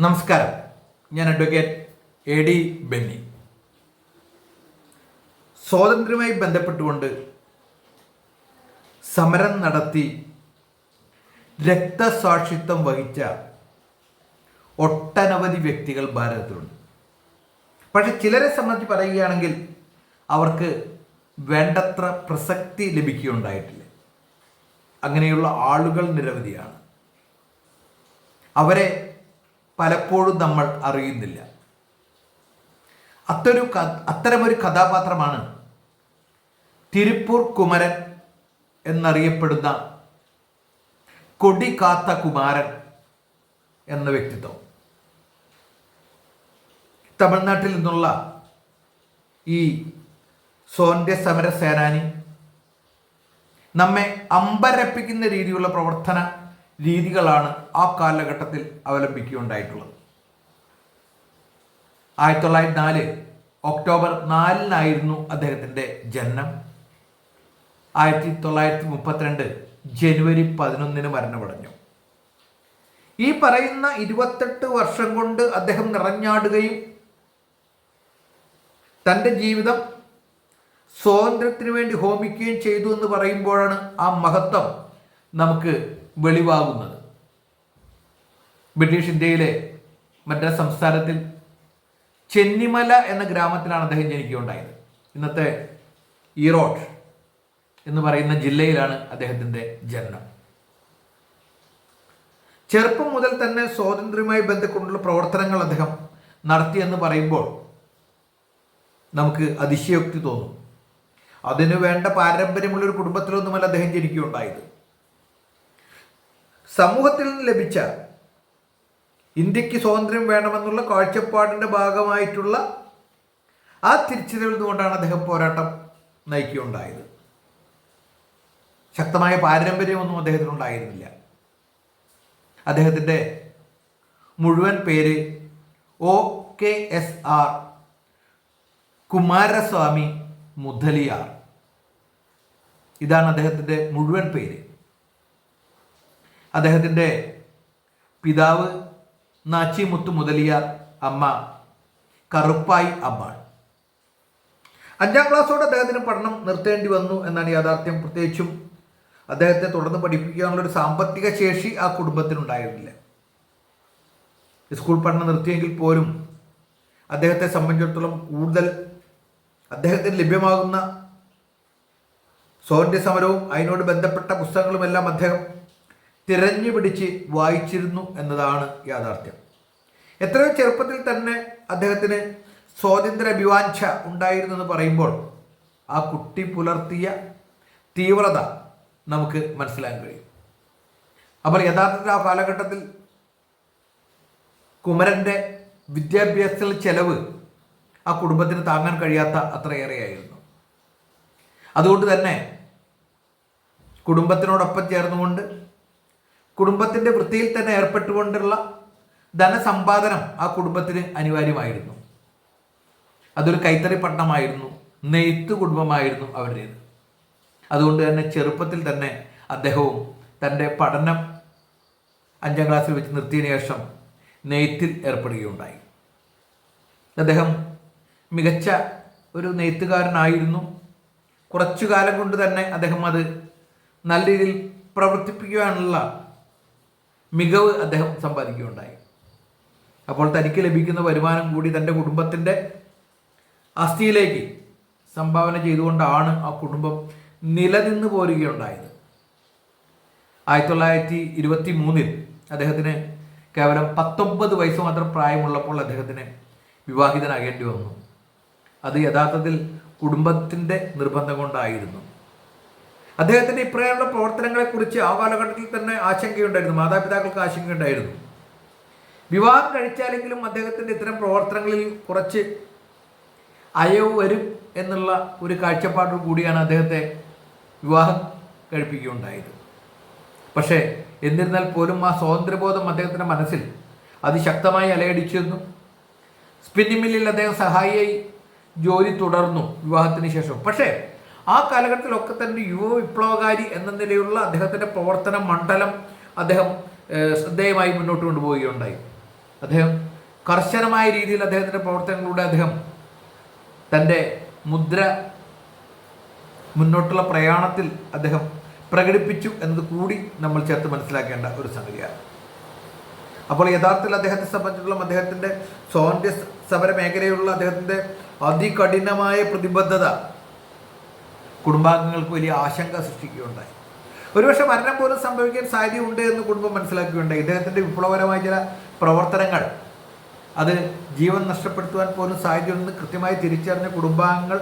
നമസ്കാരം. ഞാൻ advocate A D Benny. സ്വാതന്ത്ര്യവുമായി ബന്ധപ്പെട്ടുകൊണ്ട് സമരം നടത്തി രക്തസാക്ഷിത്വം വഹിച്ച ഒട്ടനവധി വ്യക്തികൾ ഭാരതത്തിലുണ്ട്. പക്ഷെ ചിലരെ സംബന്ധിച്ച് പറയുകയാണെങ്കിൽ അവർക്ക് വേണ്ടത്ര പ്രസക്തി ലഭിക്കുകയുണ്ടായിട്ടില്ല. അങ്ങനെയുള്ള ആളുകൾ നിരവധിയാണ്. അവരെ പലപ്പോഴും നമ്മൾ അറിയുന്നില്ല. അത്തൊരു അത്തരമൊരു കഥാപാത്രമാണ് തിരുപ്പൂർ കുമരൻ എന്നറിയപ്പെടുന്ന കൊടി കാത്ത കുമാരൻ എന്ന വ്യക്തിത്വം. തമിഴ്നാട്ടിൽ നിന്നുള്ള ഈ സ്വാതന്ത്ര്യ സമര സേനാനി നമ്മെ അമ്പരപ്പിക്കുന്ന രീതിയിലുള്ള പ്രവർത്തന രീതികളാണ് ആ കാലഘട്ടത്തിൽ അവലംബിക്കുകയുണ്ടായിട്ടുള്ളത്. ആയിരത്തി തൊള്ളായിരത്തി നാല് ഒക്ടോബർ നാലിനായിരുന്നു അദ്ദേഹത്തിന്റെ ജനനം. ആയിരത്തി തൊള്ളായിരത്തി മുപ്പത്തിരണ്ട് ജനുവരി പതിനൊന്നിന് മരണമടഞ്ഞു. ഈ പറയുന്ന ഇരുപത്തെട്ട് വർഷം കൊണ്ട് അദ്ദേഹം നിറഞ്ഞാടുകയും തന്റെ ജീവിതം സ്വാതന്ത്ര്യത്തിന് വേണ്ടി ഹോമിക്കുകയും ചെയ്തു എന്ന് പറയുമ്പോഴാണ് ആ മഹത്വം നമുക്ക് വെളിവാകുന്നത്. ബ്രിട്ടീഷ് ഇന്ത്യയിലെ മദ്രാസ് സംസ്ഥാനത്തിൽ ചെന്നിമല എന്ന ഗ്രാമത്തിലാണ് അദ്ദേഹം ജനിക്കുകയുണ്ടായത്. ഇന്നത്തെ ഈറോഡ് എന്ന് പറയുന്ന ജില്ലയിലാണ് അദ്ദേഹത്തിന്റെ ജനനം. ചെറുപ്പം മുതൽ തന്നെ സ്വാതന്ത്ര്യവുമായി ബന്ധപ്പെട്ടുള്ള പ്രവർത്തനങ്ങൾ അദ്ദേഹം നടത്തിയെന്ന് പറയുമ്പോൾ നമുക്ക് അതിശയോക്തി തോന്നും. അതിനു വേണ്ട പാരമ്പര്യമുള്ള ഒരു കുടുംബത്തിലൊന്നുമല്ല അദ്ദേഹം ജനിക്കുകയുണ്ടായത്. സമൂഹത്തിൽ നിന്ന് ലഭിച്ച ഇന്ത്യയ്ക്ക് സ്വാതന്ത്ര്യം വേണമെന്നുള്ള കാഴ്ചപ്പാടിന്റെ ഭാഗമായിട്ടുള്ള ആ തിരിച്ചറിവിൽ നിന്നുകൊണ്ടാണ് അദ്ദേഹം പോരാട്ടം നയിക്കുകയുണ്ടായത്. ശക്തമായ പാരമ്പര്യമൊന്നും അദ്ദേഹത്തിനുണ്ടായിരുന്നില്ല അദ്ദേഹത്തിന്റെ മുഴുവൻ പേര് O K S R Kumaraswamy Mudaliar ഇതാണ് അദ്ദേഹത്തിന്റെ മുഴുവൻ പേര്. അദ്ദേഹത്തിന്റെ പിതാവ് നാച്ചിമുത്ത് മുതലിയാർ അമ്മ കറുപ്പായി അമ്മ അഞ്ചാം ക്ലാസ്സോടെ അദ്ദേഹത്തിന് പഠനം നിർത്തേണ്ടി വന്നു എന്നാണ് യാഥാർത്ഥ്യം. പ്രത്യേകിച്ചും അദ്ദേഹത്തെ തുടർന്ന് പഠിപ്പിക്കാനുള്ള ഒരു സാമ്പത്തിക ശേഷി ആ കുടുംബത്തിനുണ്ടായിരുന്നില്ല സ്കൂൾ പഠനം നിർത്തിയെങ്കിൽ പോലും അദ്ദേഹത്തെ സംബന്ധിച്ചിടത്തോളം കൂടുതൽ അദ്ദേഹത്തിന് ലഭ്യമാകുന്ന സ്വാതന്ത്ര്യ സമരവും അതിനോട് ബന്ധപ്പെട്ട പുസ്തകങ്ങളുമെല്ലാം അദ്ദേഹം തിരഞ്ഞു പിടിച്ച് വായിച്ചിരുന്നു എന്നതാണ് യാഥാർത്ഥ്യം. എത്രയോ ചെറുപ്പത്തിൽ തന്നെ അദ്ദേഹത്തിന് സ്വാതന്ത്ര്യ അഭിവാഞ്ച ഉണ്ടായിരുന്നു എന്ന് പറയുമ്പോൾ ആ കുട്ടി പുലർത്തിയ തീവ്രത നമുക്ക് മനസ്സിലാക്കാൻ കഴിയും. അപ്പോൾ യഥാർത്ഥത്തിൽ ആ കാലഘട്ടത്തിൽ കുമരന്റെ വിദ്യാഭ്യാസ ചെലവ് ആ കുടുംബത്തിന് താങ്ങാൻ കഴിയാത്ത അത്രയേറെയായിരുന്നു. അതുകൊണ്ട് തന്നെ കുടുംബത്തിനോടൊപ്പം ചേർന്നുകൊണ്ട് കുടുംബത്തിന്റെ വൃത്തിയിൽ തന്നെ ഏർപ്പെട്ടുകൊണ്ടുള്ള ധനസമ്പാദനം ആ കുടുംബത്തിന് അനിവാര്യമായിരുന്നു. അതൊരു കൈത്തറി പട്ടണമായിരുന്നു. നെയ്ത്ത് കുടുംബമായിരുന്നു അവരുടേത്. അതുകൊണ്ട് തന്നെ ചെറുപ്പത്തിൽ തന്നെ അദ്ദേഹവും തന്റെ പഠനം അഞ്ചാം ക്ലാസ്സിൽ വെച്ച് നിർത്തിയതിനു ശേഷം നെയ്ത്തിൽ ഏർപ്പെടുകയുണ്ടായി. അദ്ദേഹം മികച്ച ഒരു നെയ്ത്തുകാരനായിരുന്നു. കുറച്ചു കാലം കൊണ്ട് തന്നെ അദ്ദേഹം അത് നല്ല രീതിയിൽ പ്രവർത്തിപ്പിക്കുവാനുള്ള മികവ് അദ്ദേഹം സമ്പാദിക്കുകയുണ്ടായി. അപ്പോൾ തനിക്ക് ലഭിക്കുന്ന വരുമാനം കൂടി തന്റെ കുടുംബത്തിന്റെ അസ്ഥിയിലേക്ക് സംഭാവന ചെയ്തുകൊണ്ടാണ് ആ കുടുംബം നിലനിന്ന് പോരുകയുണ്ടായത്. ആയിരത്തി തൊള്ളായിരത്തി ഇരുപത്തി മൂന്നിൽ അദ്ദേഹത്തിന് കേവലം പത്തൊമ്പത് വയസ്സ് മാത്രം പ്രായമുള്ളപ്പോൾ അദ്ദേഹത്തിന് വിവാഹിതനാകേണ്ടി വന്നു. അത് യഥാർത്ഥത്തിൽ കുടുംബത്തിന്റെ നിർബന്ധം കൊണ്ടായിരുന്നു. അദ്ദേഹത്തിന്റെ ഇപ്രകാരമുള്ള പ്രവർത്തനങ്ങളെക്കുറിച്ച് ആ കാലഘട്ടത്തിൽ തന്നെ ആശങ്കയുണ്ടായിരുന്നു. മാതാപിതാക്കൾക്ക് ആശങ്കയുണ്ടായിരുന്നു. വിവാഹം കഴിച്ചാലെങ്കിലും അദ്ദേഹത്തിന്റെ ഇത്തരം പ്രവർത്തനങ്ങളിൽ കുറച്ച് അയവ് വരും എന്നുള്ള ഒരു കാഴ്ചപ്പാടോട് കൂടിയാണ് അദ്ദേഹത്തെ വിവാഹം കഴിപ്പിക്കുകയുണ്ടായത്. പക്ഷേ എന്നിരുന്നാൽ പോലും ആ സ്വാതന്ത്ര്യബോധം അദ്ദേഹത്തിന്റെ മനസ്സിൽ അതിശക്തമായി അലയടിച്ചിരുന്നു. സ്പിന്നിംഗ് മില്ലിൽ അദ്ദേഹം സഹായിയായി ജോലി തുടർന്നു വിവാഹത്തിന് ശേഷം. പക്ഷേ ആ കാലഘട്ടത്തിലൊക്കെ തന്നെ യുവ വിപ്ലവകാരി എന്ന നിലയിലുള്ള അദ്ദേഹത്തിന്റെ പ്രവർത്തന മണ്ഡലം അദ്ദേഹം ശ്രദ്ധേയമായി മുന്നോട്ട് കൊണ്ടുപോവുകയുണ്ടായി. അദ്ദേഹം കർശനമായ രീതിയിൽ അദ്ദേഹത്തിന്റെ പ്രവർത്തനങ്ങളിലൂടെ അദ്ദേഹം തന്റെ മുദ്ര മുന്നോട്ടുള്ള പ്രയാണത്തിൽ അദ്ദേഹം പ്രകടിപ്പിച്ചു എന്നത് കൂടി നമ്മൾ ചേർത്ത് മനസ്സിലാക്കേണ്ട ഒരു സംഗതിയാണ്. അപ്പോൾ യഥാർത്ഥത്തിൽ അദ്ദേഹത്തെ സംബന്ധിച്ചിടത്തോളം അദ്ദേഹത്തിന്റെ സ്വാതന്ത്ര്യ സമര മേഖലയിലുള്ള അദ്ദേഹത്തിന്റെ അതികഠിനമായ പ്രതിബദ്ധത കുടുംബാംഗങ്ങൾക്ക് വലിയ ആശങ്ക സൃഷ്ടിക്കുകയുണ്ടായി. ഒരുപക്ഷെ മരണം പോലും സംഭവിക്കാൻ സാധ്യതയുണ്ട് എന്ന് കുടുംബം മനസ്സിലാക്കുകയുണ്ടായി. ഇദ്ദേഹത്തിന്റെ വിപ്ലവകരമായ ചില പ്രവർത്തനങ്ങൾ അത് ജീവൻ നഷ്ടപ്പെടുത്തുവാൻ പോലും സാധ്യതയുണ്ടെന്ന് കൃത്യമായി തിരിച്ചറിഞ്ഞ കുടുംബാംഗങ്ങൾ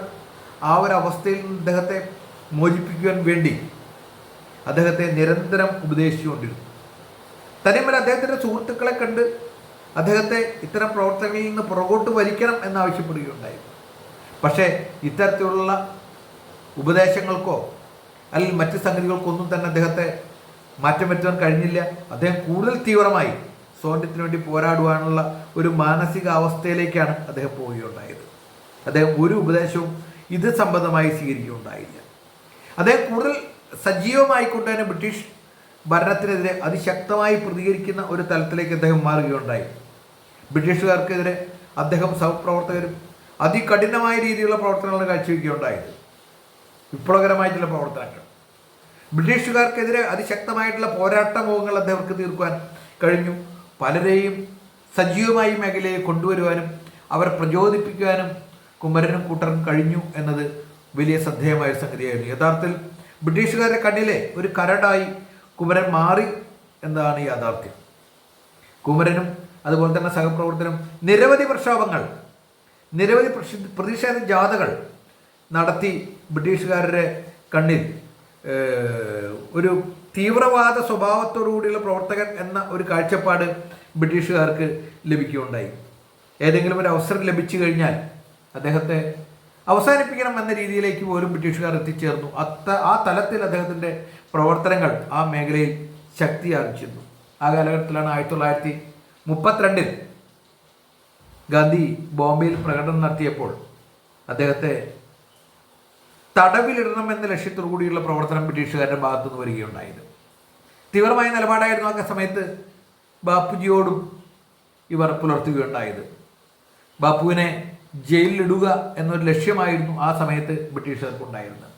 ആ ഒരു അവസ്ഥയിൽ നിന്ന് ഇദ്ദേഹത്തെ മോചിപ്പിക്കുവാൻ വേണ്ടി അദ്ദേഹത്തെ നിരന്തരം ഉപദേശിച്ചുകൊണ്ടിരുന്നു. തന്നെയുമല്ല അദ്ദേഹത്തിന്റെ സുഹൃത്തുക്കളെ കണ്ട് അദ്ദേഹത്തെ ഇത്തരം പ്രവർത്തനങ്ങളിൽ നിന്ന് പുറകോട്ട് വലിക്കണം എന്നാവശ്യപ്പെടുകയുണ്ടായി പക്ഷേ ഇത്തരത്തിലുള്ള ഉപദേശങ്ങൾക്കോ അല്ലെങ്കിൽ മറ്റ് സംഗതികൾക്കൊന്നും തന്നെ അദ്ദേഹത്തെ മാറ്റം വരുത്താൻ കഴിഞ്ഞില്ല. അദ്ദേഹം കൂടുതൽ തീവ്രമായി സ്വാതന്ത്ര്യത്തിന് വേണ്ടി പോരാടുവാനുള്ള ഒരു മാനസികാവസ്ഥയിലേക്കാണ് അദ്ദേഹം പോവുകയുണ്ടായത്. അദ്ദേഹം ഒരു ഉപദേശവും ഇത് സംബന്ധമായി സ്വീകരിക്കുകയുണ്ടായില്ല. അദ്ദേഹം കൂടുതൽ സജീവമായിക്കൊണ്ട് തന്നെ ബ്രിട്ടീഷ് ഭരണത്തിനെതിരെ അതിശക്തമായി പ്രതികരിക്കുന്ന ഒരു തലത്തിലേക്ക് അദ്ദേഹം മാറുകയുണ്ടായി. ബ്രിട്ടീഷുകാർക്കെതിരെ അദ്ദേഹം സഹപ്രവർത്തകരും അതികഠിനമായ രീതിയിലുള്ള പ്രവർത്തനങ്ങൾ കാഴ്ചവെക്കുകയുണ്ടായത്. വിപ്ലവകരമായിട്ടുള്ള പ്രവർത്തനങ്ങൾ. ബ്രിട്ടീഷുകാർക്കെതിരെ അതിശക്തമായിട്ടുള്ള പോരാട്ട മുഖങ്ങൾ അദ്ദേഹർക്ക് തീർക്കുവാൻ കഴിഞ്ഞു. പലരെയും സജീവമായി മേഖലയെ കൊണ്ടുവരുവാനും അവരെ പ്രചോദിപ്പിക്കുവാനും കുമരനും കൂട്ടരും കഴിഞ്ഞു എന്നത് വലിയ ശ്രദ്ധേയമായ സംഗതിയായിരുന്നു. യഥാർത്ഥത്തിൽ ബ്രിട്ടീഷുകാരുടെ കണ്ണിലെ ഒരു കരടായി കുമരൻ മാറി എന്നതാണ് യാഥാർത്ഥ്യം. കുമരനും അതുപോലെ തന്നെ സഹപ്രവർത്തനം നിരവധി പ്രക്ഷോഭങ്ങൾ നിരവധി പ്രതിഷേധ ജാഥകൾ നടത്തി ബ്രിട്ടീഷുകാരുടെ കണ്ണിൽ. ഒരു തീവ്രവാദ സ്വഭാവത്തോടുകൂടിയുള്ള പ്രവർത്തകൻ എന്ന ഒരു കാഴ്ചപ്പാട് ബ്രിട്ടീഷുകാർക്ക് ലഭിക്കുകയുണ്ടായി. ഏതെങ്കിലും ഒരു അവസരം ലഭിച്ചു കഴിഞ്ഞാൽ അദ്ദേഹത്തെ അവസാനിപ്പിക്കണം എന്ന രീതിയിലേക്ക് പോലും ബ്രിട്ടീഷുകാർ എത്തിച്ചേർന്നു. അത്ത ആ തലത്തിൽ അദ്ദേഹത്തിന്റെ പ്രവർത്തനങ്ങൾ ആ മേഖലയിൽ ശക്തി ആർജിച്ചിരുന്നു. ആ കാലഘട്ടത്തിലാണ് ആയിരത്തി തൊള്ളായിരത്തി മുപ്പത്തിരണ്ടിൽ ഗാന്ധി ബോംബെയിൽ പ്രകടനം നടത്തിയപ്പോൾ അദ്ദേഹത്തെ തടവിലിടണം എന്ന ലക്ഷ്യത്തോടു കൂടിയുള്ള പ്രവർത്തനം ബ്രിട്ടീഷുകാരുടെ ഭാഗത്തു നിന്ന് വരികയുണ്ടായത്. തീവ്രമായ നിലപാടായിരുന്നു ആ സമയത്ത് ബാപ്പുജിയോടും ഇവർ പുലർത്തുകയുണ്ടായത്. ബാപ്പുവിനെ ജയിലിലിടുക എന്നൊരു ലക്ഷ്യമായിരുന്നു ആ സമയത്ത് ബ്രിട്ടീഷുകാർക്കുണ്ടായിരുന്നത്.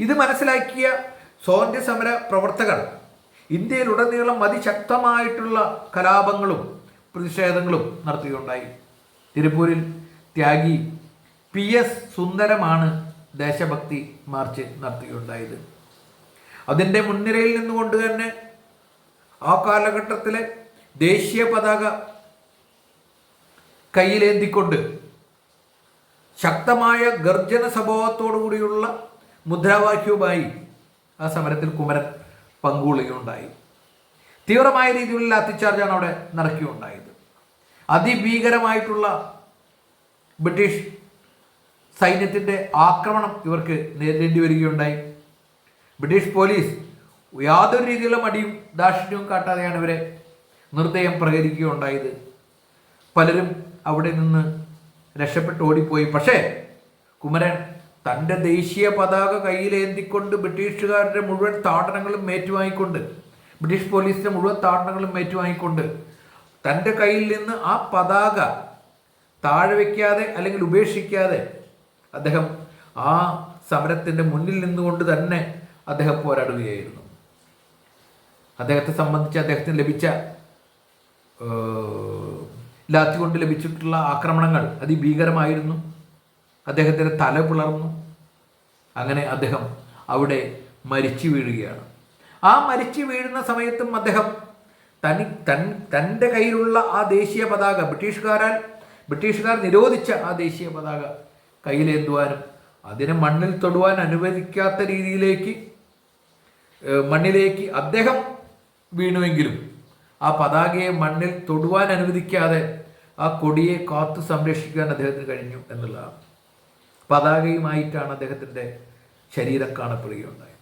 ഇത് മനസ്സിലാക്കിയ സ്വാതന്ത്ര്യ സമര പ്രവർത്തകർ ഇന്ത്യയിലുടനീളം അതിശക്തമായിട്ടുള്ള കലാപങ്ങളും പ്രതിഷേധങ്ങളും നടത്തുകയുണ്ടായി. തിരുപ്പൂരിൽ ത്യാഗി പി എസ് സുന്ദരമാണ് ദേശഭക്തി മാർച്ച് നടത്തുകയുണ്ടായത് അതിന്റെ മുൻനിരയിൽ നിന്നുകൊണ്ട് തന്നെ ആ കാലഘട്ടത്തിലെ ദേശീയ പതാക കയ്യിലേന്തിക്കൊണ്ട് ശക്തമായ ഗർജന സ്വഭാവത്തോടു കൂടിയുള്ള മുദ്രാവാക്യവുമായി ആ സമരത്തിൽ കുമരൻ പങ്കുകൊള്ളുകയുണ്ടായി. തീവ്രമായ രീതിയിലുള്ള അത്തിച്ചാർജാണ് അവിടെ നടക്കുകയുണ്ടായത്. അതിഭീകരമായിട്ടുള്ള ബ്രിട്ടീഷ് സൈന്യത്തിന്റെ ആക്രമണം ഇവർക്ക് നേരിടേണ്ടി വരികയുണ്ടായി. ബ്രിട്ടീഷ് പോലീസ് യാതൊരു രീതിയിലുള്ള മടിയും ദാക്ഷിണ്യവും കാട്ടാതെയാണ് ഇവരെ നിർദ്ദയം പ്രകരിക്കുകയുണ്ടായത് പലരും അവിടെ നിന്ന് രക്ഷപ്പെട്ട് ഓടിപ്പോയി. പക്ഷേ കുമരൻ തന്റെ ദേശീയ പതാക കയ്യിലേന്തിക്കൊണ്ട് ബ്രിട്ടീഷുകാരുടെ മുഴുവൻ താടനങ്ങളും ഏറ്റുവാങ്ങിക്കൊണ്ട് ബ്രിട്ടീഷ് പോലീസിന്റെ മുഴുവൻ താടനങ്ങളും ഏറ്റുവാങ്ങിക്കൊണ്ട് തന്റെ കയ്യിൽ നിന്ന് ആ പതാക താഴെ വയ്ക്കാതെ അല്ലെങ്കിൽ ഉപേക്ഷിക്കാതെ അദ്ദേഹം ആ സമരത്തിന്റെ മുന്നിൽ നിന്നുകൊണ്ട് തന്നെ അദ്ദേഹം പോരാടുകയായിരുന്നു. അദ്ദേഹത്തെ സംബന്ധിച്ച് അദ്ദേഹത്തിന് ലഭിച്ച ലാത്തി കൊണ്ട് ലഭിച്ചിട്ടുള്ള ആക്രമണങ്ങൾ അതിഭീകരമായിരുന്നു. അദ്ദേഹത്തിന്റെ തല പിളർന്നു. അങ്ങനെ അദ്ദേഹം അവിടെ മരിച്ചു വീഴുകയാണ്. ആ മരിച്ചു വീഴുന്ന സമയത്തും അദ്ദേഹം തനി തൻ തന്റെ കയ്യിലുള്ള ആ ദേശീയ പതാക ബ്രിട്ടീഷുകാരാൽ ബ്രിട്ടീഷുകാർ നിരോധിച്ച ആ ദേശീയ പതാക കയ്യിലേന്തുവാനും അതിനെ മണ്ണിൽ തൊടുവാൻ അനുവദിക്കാത്ത രീതിയിലേക്ക് മണ്ണിലേക്ക് അദ്ദേഹം വീണുവെങ്കിലും ആ പതാകയെ മണ്ണിൽ തൊടുവാൻ അനുവദിക്കാതെ ആ കൊടിയെ കാത്തു സംരക്ഷിക്കാൻ അദ്ദേഹത്തിന് കഴിഞ്ഞു എന്നുള്ളതാണ്. പതാകയുമായിട്ടാണ് അദ്ദേഹത്തിന്റെ ശരീരം കാണപ്പെടുകയുണ്ടായത്.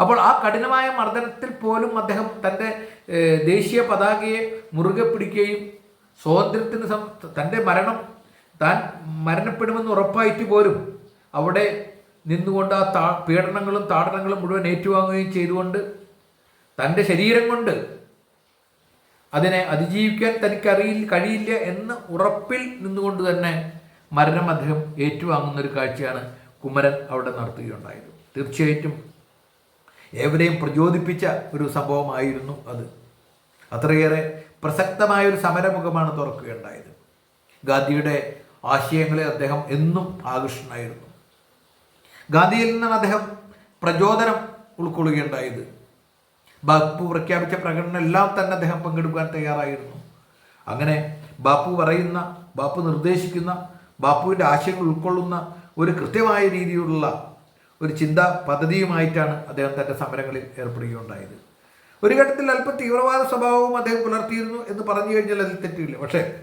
അപ്പോൾ ആ കഠിനമായ മർദ്ദനത്തിൽ പോലും അദ്ദേഹം തന്റെ ദേശീയ പതാകയെ മുറുകെ പിടിക്കുകയും സ്വാതന്ത്ര്യത്തിന് സം തന്റെ മരണം താൻ മരണപ്പെടുമെന്ന് ഉറപ്പായിട്ട് പോലും അവിടെ നിന്നുകൊണ്ട് ആ താ പീഡനങ്ങളും താടനങ്ങളും മുഴുവൻ ഏറ്റുവാങ്ങുകയും ചെയ്തുകൊണ്ട് തന്റെ ശരീരം കൊണ്ട് അതിനെ അതിജീവിക്കാൻ തനിക്കറിയി കഴിയില്ല എന്ന് ഉറപ്പിൽ നിന്നുകൊണ്ട് തന്നെ മരണം അദ്ദേഹം ഏറ്റുവാങ്ങുന്ന ഒരു കാഴ്ചയാണ് കുമരൻ അവിടെ നടത്തുകയുണ്ടായത്. തീർച്ചയായിട്ടും ഏവരെയും പ്രചോദിപ്പിച്ച ഒരു സംഭവമായിരുന്നു അത്. അത്രയേറെ പ്രസക്തമായ ഒരു സമരമുഖമാണ് തുറക്കുകയുണ്ടായത്. ഗാന്ധിയുടെ ആശയങ്ങളെ അദ്ദേഹം എന്നും ആകർഷണമായിരുന്നു ഗാന്ധിയിൽ നിന്നാണ് അദ്ദേഹം പ്രചോദനം ഉൾക്കൊള്ളുകയുണ്ടായത്. ബാപ്പു പ്രഖ്യാപിച്ച പ്രകടനം എല്ലാം തന്നെ അദ്ദേഹം പങ്കെടുക്കാൻ തയ്യാറായിരുന്നു. അങ്ങനെ ബാപ്പു പറയുന്ന ബാപ്പു നിർദ്ദേശിക്കുന്ന ബാപ്പുവിന്റെ ആശയങ്ങൾ ഉൾക്കൊള്ളുന്ന ഒരു കൃത്യമായ രീതിയിലുള്ള ഒരു ചിന്താ പദ്ധതിയുമായിട്ടാണ് അദ്ദേഹം തന്റെ സമരങ്ങളിൽ ഏർപ്പെടുകയുണ്ടായത്. ഒരു ഘട്ടത്തിൽ അല്പം തീവ്രവാദ സ്വഭാവവും അദ്ദേഹം പുലർത്തിയിരുന്നു എന്ന് പറഞ്ഞു കഴിഞ്ഞാൽ അതിൽ തെറ്റില്ല. പക്ഷേ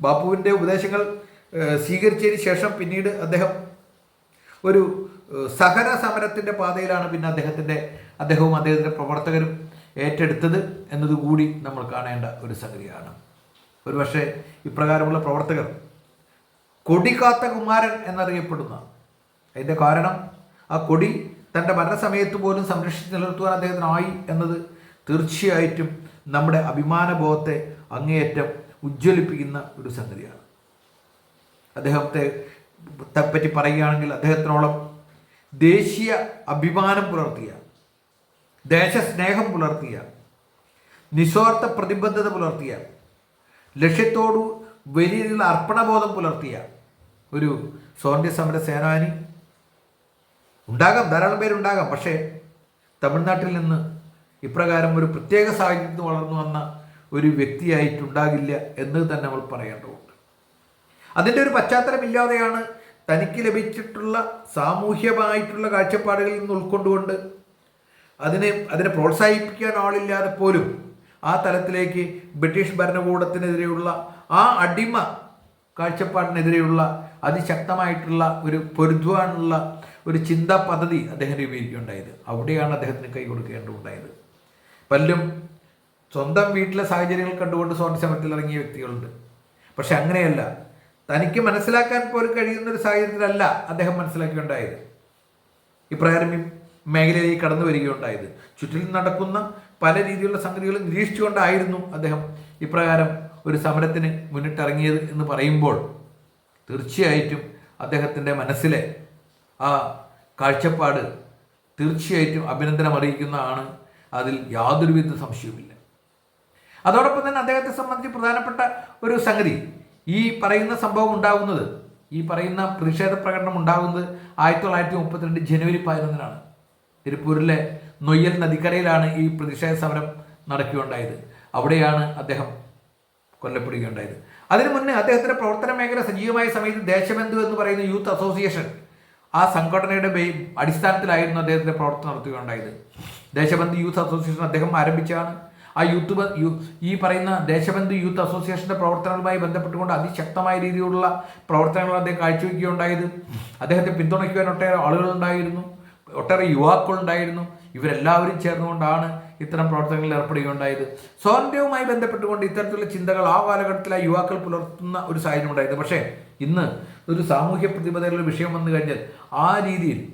ബാപ്പുവിന്റെ ഉപദേശങ്ങൾ സ്വീകരിച്ചതിന് ശേഷം പിന്നീട് അദ്ദേഹം ഒരു സഹന സമരത്തിന്റെ പാതയിലാണ് പിന്നെ അദ്ദേഹത്തിന്റെ അദ്ദേഹവും അദ്ദേഹത്തിന്റെ പ്രവർത്തകരും ഏറ്റെടുത്തത് എന്നതുകൂടി നമ്മൾ കാണേണ്ട ഒരു സംഗതിയാണ്. ഒരുപക്ഷെ ഇപ്രകാരമുള്ള പ്രവർത്തകർ കൊടികാത്ത കുമാരൻ എന്നറിയപ്പെടുന്ന അതിന്റെ കാരണം ആ കൊടി തന്റെ മരണസമയത്ത് പോലും സംരക്ഷിച്ച് നിലനിർത്തുവാൻ അദ്ദേഹത്തിനായി എന്നത് തീർച്ചയായിട്ടും നമ്മുടെ അഭിമാനബോധത്തെ അങ്ങേയറ്റം ഉജ്ജ്വലിപ്പിക്കുന്ന ഒരു സംഗതിയാണ്. അദ്ദേഹത്തെ പറ്റി പറയുകയാണെങ്കിൽ അദ്ദേഹത്തിനോളം ദേശീയ അഭിമാനം പുലർത്തിയ ദേശസ്നേഹം പുലർത്തിയ നിസ്വാർത്ഥ പ്രതിബദ്ധത പുലർത്തിയ ലക്ഷ്യത്തോടു വലിയ രീതിയിലുള്ള അർപ്പണബോധം പുലർത്തിയ ഒരു സ്വാതന്ത്ര്യ സമര സേനാനി ഉണ്ടാകാം ധാരാളം പേരുണ്ടാകാം. പക്ഷേ തമിഴ്നാട്ടിൽ നിന്ന് ഇപ്രകാരം ഒരു പ്രത്യേക സാഹചര്യത്തിൽ വളർന്നു വന്ന ഒരു വ്യക്തിയായിട്ടുണ്ടാകില്ല എന്ന് തന്നെ നമ്മൾ പറയേണ്ടതുണ്ട്. അതിന്റെ ഒരു പശ്ചാത്തലമില്ലാതെയാണ് തനിക്ക് ലഭിച്ചിട്ടുള്ള സാമൂഹ്യമായിട്ടുള്ള കാഴ്ചപ്പാടുകളിൽ നിന്ന് ഉൾക്കൊണ്ടുകൊണ്ട് അതിനെ അതിനെ പ്രോത്സാഹിപ്പിക്കാൻ ആളില്ലാതെ പോലും ആ തലത്തിലേക്ക് ബ്രിട്ടീഷ് ഭരണകൂടത്തിനെതിരെയുള്ള ആ അടിമ കാഴ്ചപ്പാടിനെതിരെയുള്ള അതിശക്തമായിട്ടുള്ള ഒരു പൊരുതുവാനുള്ള ഒരു ചിന്താ പദ്ധതി അദ്ദേഹം രൂപീകരിക്കുകയുണ്ടായത്. അവിടെയാണ് അദ്ദേഹത്തിന് കൈ കൊടുക്കേണ്ടതുണ്ടായത്. പലരും സ്വന്തം വീട്ടിലെ സാഹചര്യങ്ങൾ കണ്ടുകൊണ്ട് സ്വാതന്ത്ര്യ സമരത്തിൽ ഇറങ്ങിയ വ്യക്തികളുണ്ട്. പക്ഷെ അങ്ങനെയല്ല. തനിക്ക് മനസ്സിലാക്കാൻ പോലും കഴിയുന്ന ഒരു സാഹചര്യത്തിലല്ല അദ്ദേഹം മനസ്സിലാക്കിയുണ്ടായത്. ഇപ്രകാരം ഈ മേഖലയിലേക്ക് കടന്നു വരികയുണ്ടായത്. ചുറ്റിൽ നടക്കുന്ന പല രീതിയിലുള്ള സംഗതികളും നിരീക്ഷിച്ചുകൊണ്ടായിരുന്നു അദ്ദേഹം ഇപ്രകാരം ഒരു സമരത്തിന് മുന്നിട്ടിറങ്ങിയത് എന്ന് പറയുമ്പോൾ തീർച്ചയായിട്ടും അദ്ദേഹത്തിന്റെ മനസ്സിലെ ആ കാഴ്ചപ്പാട് തീർച്ചയായിട്ടും അഭിനന്ദനം അറിയിക്കുന്നതാണ് അതിൽ യാതൊരുവിധ സംശയവുമില്ല. അതോടൊപ്പം തന്നെ അദ്ദേഹത്തെ സംബന്ധിച്ച് പ്രധാനപ്പെട്ട ഒരു സംഗതി ഈ പറയുന്ന സംഭവം ഉണ്ടാകുന്നത് ഈ പറയുന്ന പ്രതിഷേധ പ്രകടനം ഉണ്ടാകുന്നത് ആയിരത്തി തൊള്ളായിരത്തി മുപ്പത്തിരണ്ട് ജനുവരി പതിനൊന്നിനാണ്. തിരുപ്പൂരിലെ നൊയ്യൽ നദിക്കരയിലാണ് ഈ പ്രതിഷേധ സമരം നടക്കുകയുണ്ടായത്. അവിടെയാണ് അദ്ദേഹം കൊല്ലപ്പെടുകയുണ്ടായത്. അതിനു മുന്നേ അദ്ദേഹത്തിന്റെ പ്രവർത്തന മേഖല സജീവമായ സമയത്ത് ദേശബന്ധു എന്ന് പറയുന്ന യൂത്ത് അസോസിയേഷൻ ആ സംഘടനയുടെ അടിസ്ഥാനത്തിലായിരുന്നു അദ്ദേഹത്തിന്റെ പ്രവർത്തനം നടത്തുകയുണ്ടായത്. ദേശബന്ധു യൂത്ത് അസോസിയേഷൻ അദ്ദേഹം ആരംഭിച്ചാണ് ആ യൂത്ത് ഈ പറയുന്ന ദേശബന്ധു യൂത്ത് അസോസിയേഷന്റെ പ്രവർത്തനങ്ങളുമായി ബന്ധപ്പെട്ടുകൊണ്ട് അതിശക്തമായ രീതിയിലുള്ള പ്രവർത്തനങ്ങൾ അദ്ദേഹം കാഴ്ചവെക്കുകയുണ്ടായത്. അദ്ദേഹത്തെ പിന്തുണയ്ക്കുവാൻ ഒട്ടേറെ ആളുകളുണ്ടായിരുന്നു. ഒട്ടേറെ യുവാക്കളുണ്ടായിരുന്നു. ഇവരെല്ലാവരും ചേർന്നുകൊണ്ടാണ് ഇത്തരം പ്രവർത്തനങ്ങളിൽ ഏർപ്പെടുകയുണ്ടായത്. സ്വാതന്ത്ര്യവുമായി ബന്ധപ്പെട്ടുകൊണ്ട് ഇത്തരത്തിലുള്ള ചിന്തകൾ ആ കാലഘട്ടത്തിൽ ആ യുവാക്കൾ പുലർത്തുന്ന ഒരു സാഹചര്യം ഉണ്ടായിരുന്നു. പക്ഷേ ഇന്ന് ഒരു സാമൂഹ്യ പ്രതിബദ്ധതയുള്ള വിഷയം വന്നു കഴിഞ്ഞാൽ ആ രീതിയിൽ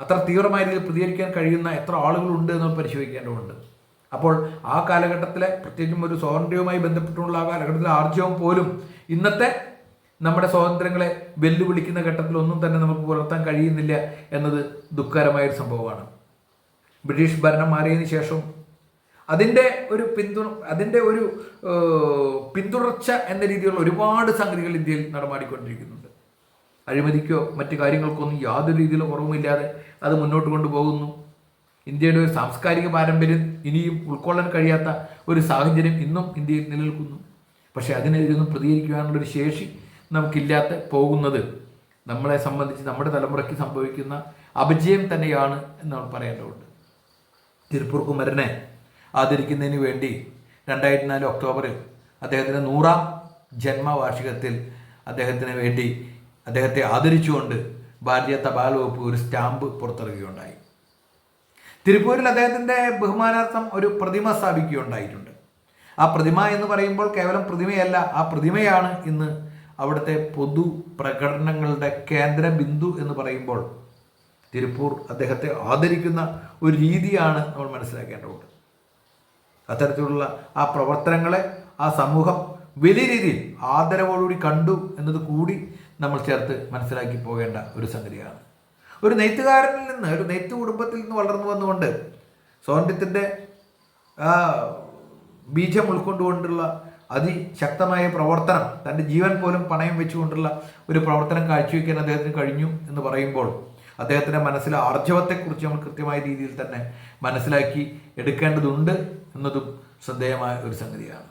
അത്ര തീവ്രമായ രീതിയിൽ പ്രതികരിക്കാൻ കഴിയുന്ന എത്ര ആളുകളുണ്ട് എന്ന് പരിശോധിക്കേണ്ടതുണ്ട്. അപ്പോൾ ആ കാലഘട്ടത്തിലെ പ്രത്യേകിച്ചും ഒരു സ്വാതന്ത്ര്യവുമായി ബന്ധപ്പെട്ടുള്ള ആ കാലഘട്ടത്തിലെ ആർജവം പോലും ഇന്നത്തെ നമ്മുടെ സ്വാതന്ത്ര്യങ്ങളെ വെല്ലുവിളിക്കുന്ന ഘട്ടത്തിൽ ഒന്നും തന്നെ നമുക്ക് പുലർത്താൻ കഴിയുന്നില്ല എന്നത് ദുഃഖകരമായ ഒരു സംഭവമാണ്. ബ്രിട്ടീഷ് ഭരണം മാറിയതിനു ശേഷം അതിന്റെ ഒരു പിന്തുണ അതിന്റെ ഒരു പിന്തുടർച്ച എന്ന രീതിയിലുള്ള ഒരുപാട് സംഗതികൾ ഇന്ത്യയിൽ നടമാടിക്കൊണ്ടിരിക്കുന്നുണ്ട്. അഴിമതിക്കോ മറ്റു കാര്യങ്ങൾക്കൊന്നും യാതൊരു രീതിയിലും കുറവുമില്ലാതെ അത് മുന്നോട്ട് കൊണ്ടുപോകുന്നു. ഇന്ത്യയുടെ ഒരു സാംസ്കാരിക പാരമ്പര്യം ഇനിയും ഉൾക്കൊള്ളാൻ കഴിയാത്ത ഒരു സാഹചര്യം ഇന്നും ഇന്ത്യയിൽ നിലനിൽക്കുന്നു. പക്ഷേ അതിനെതിരൊന്നും പ്രതികരിക്കുവാനുള്ളൊരു ശേഷി നമുക്കില്ലാത്ത പോകുന്നത് നമ്മളെ സംബന്ധിച്ച് നമ്മുടെ തലമുറയ്ക്ക് സംഭവിക്കുന്ന അപജയം തന്നെയാണ് എന്ന് പറയേണ്ടതുണ്ട്. തിരുപ്പൂർ കുമരനെ ആദരിക്കുന്നതിന് വേണ്ടി രണ്ടായിരത്തി നാല് ഒക്ടോബറിൽ അദ്ദേഹത്തിന്റെ നൂറാം ജന്മവാർഷികത്തിൽ അദ്ദേഹത്തിന് വേണ്ടി അദ്ദേഹത്തെ ആദരിച്ചുകൊണ്ട് ഭാരതീയ തപാൽ വകുപ്പ് ഒരു സ്റ്റാമ്പ് പുറത്തിറക്കുകയുണ്ടായി. തിരുപ്പൂരിൽ അദ്ദേഹത്തിന്റെ ബഹുമാനാർത്ഥം ഒരു പ്രതിമ സ്ഥാപിക്കുകയുണ്ടായിട്ടുണ്ട്. ആ പ്രതിമ എന്ന് പറയുമ്പോൾ കേവലം പ്രതിമയല്ല ആ പ്രതിമയാണ് ഇന്ന് അവിടുത്തെ പൊതു പ്രകടനങ്ങളുടെ കേന്ദ്ര ബിന്ദു എന്ന് പറയുമ്പോൾ തിരുപ്പൂർ അദ്ദേഹത്തെ ആദരിക്കുന്ന ഒരു രീതിയാണ് നമ്മൾ മനസ്സിലാക്കേണ്ടതുണ്ട്. അത്തരത്തിലുള്ള ആ പ്രവർത്തനങ്ങളെ ആ സമൂഹം വലിയ രീതിയിൽ ആദരവോടുകൂടി കണ്ടു എന്നത് കൂടി നമ്മൾ ചേർത്ത് മനസ്സിലാക്കി പോകേണ്ട ഒരു സംഗതിയാണ്. ഒരു നെയ്ത്തുകാരനിൽ നിന്ന് ഒരു നെയ്ത്ത് കുടുംബത്തിൽ നിന്ന് വളർന്നു വന്നുകൊണ്ട് സ്വാതന്ത്ര്യത്തിന്റെ ബീജം ഉൾക്കൊണ്ടുകൊണ്ടുള്ള അതിശക്തമായ പ്രവർത്തനം തന്റെ ജീവൻ പോലും പണയം വെച്ചുകൊണ്ടുള്ള ഒരു പ്രവർത്തനം കാഴ്ചവെക്കാൻ അദ്ദേഹത്തിന് കഴിഞ്ഞു എന്ന് പറയുമ്പോൾ അദ്ദേഹത്തിന്റെ മനസ്സിലെ ആർജവത്തെക്കുറിച്ച് നമ്മൾ കൃത്യമായ രീതിയിൽ തന്നെ മനസ്സിലാക്കി എടുക്കേണ്ടതുണ്ട് എന്നതും ശ്രദ്ധേയമായ ഒരു സംഗതിയാണ്.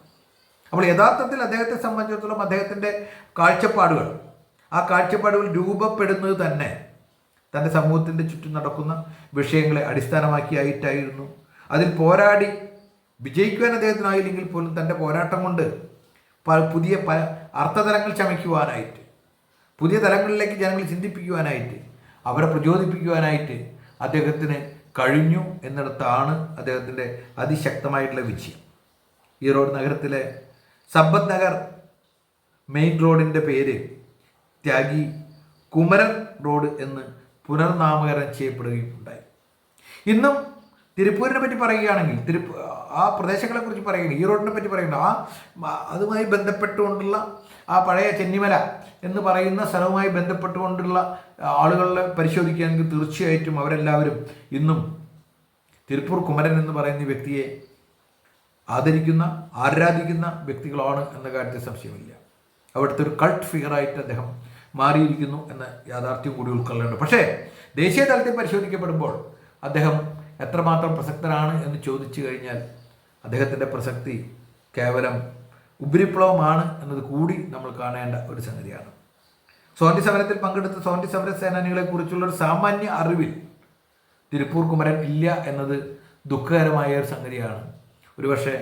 അപ്പോൾ യഥാർത്ഥത്തിൽ അദ്ദേഹത്തെ സംബന്ധിച്ചിടത്തോളം അദ്ദേഹത്തിന്റെ കാഴ്ചപ്പാടുകൾ ആ കാഴ്ചപ്പാടുകൾ രൂപപ്പെടുന്നത് തന്നെ തന്റെ സമൂഹത്തിന്റെ ചുറ്റും നടക്കുന്ന വിഷയങ്ങളെ അടിസ്ഥാനമാക്കിയായിട്ടായിരുന്നു. അതിൽ പോരാടി വിജയിക്കുവാൻ അദ്ദേഹത്തിനായില്ലെങ്കിൽ പോലും തന്റെ പോരാട്ടം കൊണ്ട് പുതിയ പല അർത്ഥതലങ്ങൾ ചമയ്ക്കുവാനായിട്ട് പുതിയ തലങ്ങളിലേക്ക് ജനങ്ങൾ ചിന്തിപ്പിക്കുവാനായിട്ട് അവരെ പ്രചോദിപ്പിക്കുവാനായിട്ട് അദ്ദേഹത്തിന് കഴിഞ്ഞു എന്നിടത്താണ് അദ്ദേഹത്തിന്റെ അതിശക്തമായിട്ടുള്ള വിജയം. ഈറോഡ് നഗരത്തിലെ സമ്പത് നഗർ മെയിൻ റോഡിന്റെ പേര് ത്യാഗി കുമരൻ റോഡ് എന്ന് പുനർനാമകരണം ചെയ്യപ്പെടുകയും ഉണ്ടായി ഇന്നും തിരുപ്പൂരിനെ പറ്റി പറയുകയാണെങ്കിൽ തിരുപ്പൂ ആ പ്രദേശങ്ങളെക്കുറിച്ച് പറയുകയാണെങ്കിൽ ഈ റോഡിനെ പറ്റി പറയുന്നത് ആ അതുമായി ബന്ധപ്പെട്ടുകൊണ്ടുള്ള ആ പഴയ ചെന്നിമല എന്ന് പറയുന്ന സ്ഥലവുമായി ബന്ധപ്പെട്ടുകൊണ്ടുള്ള ആളുകളെ പരിശോധിക്കുകയാണെങ്കിൽ തീർച്ചയായിട്ടും അവരെല്ലാവരും ഇന്നും തിരുപ്പൂർ കുമരൻ എന്ന് പറയുന്ന വ്യക്തിയെ ആദരിക്കുന്ന ആരാധിക്കുന്ന വ്യക്തികളാണ് എന്ന കാര്യത്തിൽ സംശയമില്ല. അവിടുത്തെ ഒരു കൾട്ട് ഫിഗറായിട്ട് അദ്ദേഹം മാറിയിരിക്കുന്നു എന്ന യാഥാർത്ഥ്യം കൂടി ഉൾക്കൊള്ളേണ്ടത് പക്ഷേ ദേശീയ തലത്തിൽ പരിശോധിക്കപ്പെടുമ്പോൾ അദ്ദേഹം എത്രമാത്രം പ്രസക്തനാണ് എന്ന് ചോദിച്ചു കഴിഞ്ഞാൽ അദ്ദേഹത്തിന്റെ പ്രസക്തി കേവലം ഉപരിപ്ലവമാണ് എന്നത് കൂടി നമ്മൾ കാണേണ്ട ഒരു സംഗതിയാണ്. സ്വാതന്ത്ര്യ സമരത്തിൽ പങ്കെടുത്ത സ്വാതന്ത്ര്യ സമര സേനാനികളെ കുറിച്ചുള്ള ഒരു സാമാന്യ അറിവിൽ തിരുപ്പൂർ കുമരൻ ഇല്ല എന്നത് ദുഃഖകരമായ ഒരു സംഗതിയാണ്. ഒരുപക്ഷെ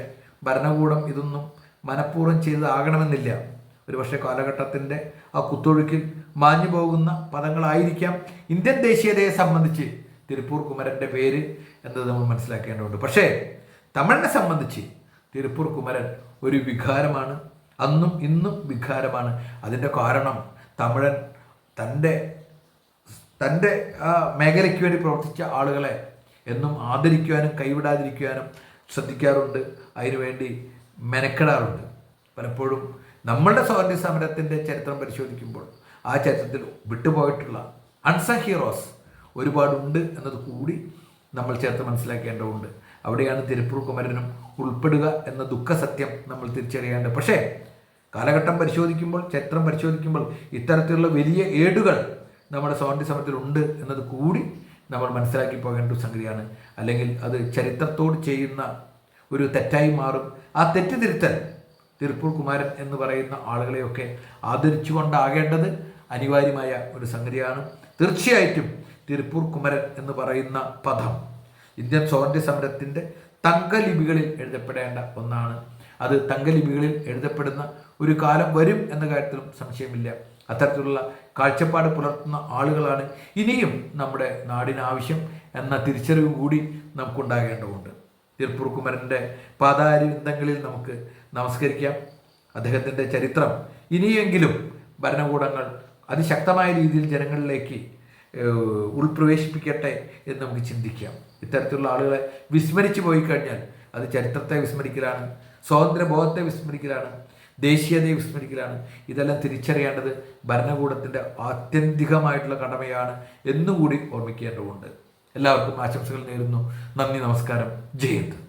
ഭരണകൂടം ഇതൊന്നും മനഃപൂർവം ചെയ്തതാകണമെന്നില്ല. ഒരുപക്ഷെ കാലഘട്ടത്തിന്റെ ആ കുത്തൊഴുക്കിൽ മാഞ്ഞു പോകുന്ന പദങ്ങളായിരിക്കാം ഇന്ത്യൻ ദേശീയതയെ സംബന്ധിച്ച് തിരുപ്പൂർ കുമരന്റെ പേര് എന്നത് നമ്മൾ മനസ്സിലാക്കേണ്ടതുണ്ട്. പക്ഷേ തമിഴിനെ സംബന്ധിച്ച് തിരുപ്പൂർ കുമരൻ ഒരു വികാരമാണ്. അന്നും ഇന്നും വികാരമാണ്. അതിന്റെ കാരണം തമിഴൻ തന്റെ തന്റെ മേഖലയ്ക്ക് വേണ്ടി പ്രവർത്തിച്ച ആളുകളെ എന്നും ആദരിക്കുവാനും കൈവിടാതിരിക്കുവാനും ശ്രദ്ധിക്കാറുണ്ട്. അതിനുവേണ്ടി മെനക്കെടാറുണ്ട്. പലപ്പോഴും നമ്മളുടെ സ്വാതന്ത്ര്യ സമരത്തിന്റെ ചരിത്രം പരിശോധിക്കുമ്പോൾ ആ ചരിത്രത്തിൽ വിട്ടുപോയിട്ടുള്ള അൺസങ് ഹീറോസ് ഒരുപാടുണ്ട് എന്നത് കൂടി നമ്മൾ ചേർത്ത് മനസ്സിലാക്കേണ്ടതുണ്ട്. അവിടെയാണ് തിരുപ്പൂർ കുമരനും ഉൾപ്പെടുക എന്ന ദുഃഖസത്യം നമ്മൾ തിരിച്ചറിയേണ്ടത്. പക്ഷേ കാലഘട്ടം പരിശോധിക്കുമ്പോൾ ചരിത്രം പരിശോധിക്കുമ്പോൾ ഇത്തരത്തിലുള്ള വലിയ ഏടുകൾ നമ്മുടെ സ്വാതന്ത്ര്യ സമരത്തിൽ ഉണ്ട് എന്നത് കൂടി നമ്മൾ മനസ്സിലാക്കി പോകേണ്ട ഒരു സംഗതിയാണ്. അല്ലെങ്കിൽ അത് ചരിത്രത്തോട് ചെയ്യുന്ന ഒരു തെറ്റായി മാറും. ആ തെറ്റ് തിരുത്തൽ തിരുപ്പൂർ കുമാരൻ എന്ന് പറയുന്ന ആളുകളെയൊക്കെ ആദരിച്ചുകൊണ്ടാകേണ്ടത് അനിവാര്യമായ ഒരു സംഗതിയാണ്. തീർച്ചയായിട്ടും തിരുപ്പൂർ കുമരൻ എന്ന് പറയുന്ന പദം ഇന്ത്യൻ സ്വാതന്ത്ര്യ സമരത്തിന്റെ തങ്കലിപികളിൽ എഴുതപ്പെടേണ്ട ഒന്നാണ്. അത് തങ്കലിപികളിൽ എഴുതപ്പെടുന്ന ഒരു കാലം വരും എന്ന കാര്യത്തിലും സംശയമില്ല. അത്തരത്തിലുള്ള കാഴ്ചപ്പാട് പുലർത്തുന്ന ആളുകളാണ് ഇനിയും നമ്മുടെ നാടിനാവശ്യം എന്ന തിരിച്ചറിവ് കൂടി നമുക്കുണ്ടാകേണ്ടതുണ്ട്. തിരുപ്പൂർ കുമരന്റെ പാതാരിവിന്ദങ്ങളിൽ നമുക്ക് നമസ്കരിക്കാം. അദ്ദേഹത്തിന്റെ ചരിത്രം ഇനിയെങ്കിലും ഭരണകൂടങ്ങൾ അതിശക്തമായ രീതിയിൽ ജനങ്ങളിലേക്ക് ഉൾപ്രവേശിപ്പിക്കട്ടെ എന്ന് നമുക്ക് ചിന്തിക്കാം. ഇത്തരത്തിലുള്ള ആളുകളെ വിസ്മരിച്ചു പോയി കഴിഞ്ഞാൽ അത് ചരിത്രത്തെ വിസ്മരിക്കലാണ് സ്വാതന്ത്ര്യബോധത്തെ വിസ്മരിക്കലാണ് ദേശീയതയെ വിസ്മരിക്കലാണ്. ഇതെല്ലാം തിരിച്ചറിയേണ്ടത് ഭരണകൂടത്തിന്റെ ആത്യന്തികമായിട്ടുള്ള കടമയാണ് എന്നുകൂടി ഓർമ്മിക്കേണ്ടതുണ്ട്. എല്ലാവർക്കും ആശംസകൾ നേരുന്നു. നന്ദി നമസ്കാരം. ജയ്